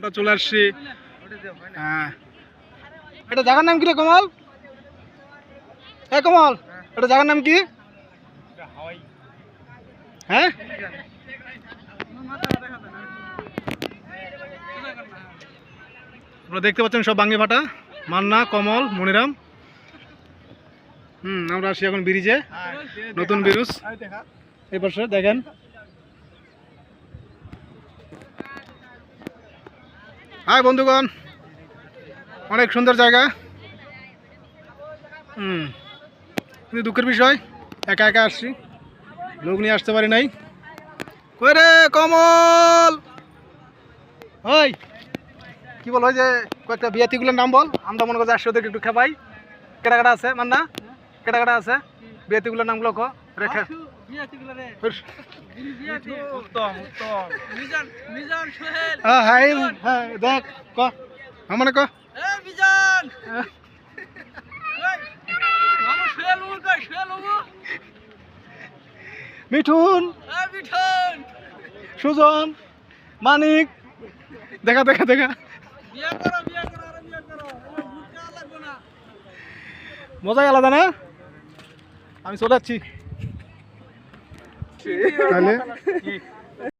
আমরা চলে আসছি। হ্যাঁ। এটা জায়গার নাম কি রে কমল? এ কমল এটা জায়গার নাম কি? হ্যাঁ? আপনারা দেখতে পাচ্ছেন সব বাঙ্গি ফাটা মান্না কমল মনিরাম। হুম আমরা আসি এখন ব্রিজে। নতুন ব্রিজ। এই পাশে দেখেন। হাই বন্ধুগণ, অনেক সুন্দর জায়গা। হুম, কিন্তু দুঃখের বিষয়, একা একা আসছি। লোক নিয়ে আসতে পারি নাই। কই কমল? ওই, কি বল যে কয়েকটা বিয়াতিগুলোর নাম বল? আমরা মনে করছি আসছি ওদেরকে একটু খেপাই কেটা কেটা আছে, মান্না? কেটা কেটা আছে? বিয়াতিগুলোর নামগুলো কো, রেখে। উত্তম উত্তম। মিজান মিজান সোহেল। হাই দেখ ক। ক? এ মিজান! মামু সোহেল উমু কই? সোহেল উমু মিঠুন। সুজন মানিক। দেখা দেখা দেখা। মজাই আলাদা না? আমি চলে যাচ্ছি। তাহলে?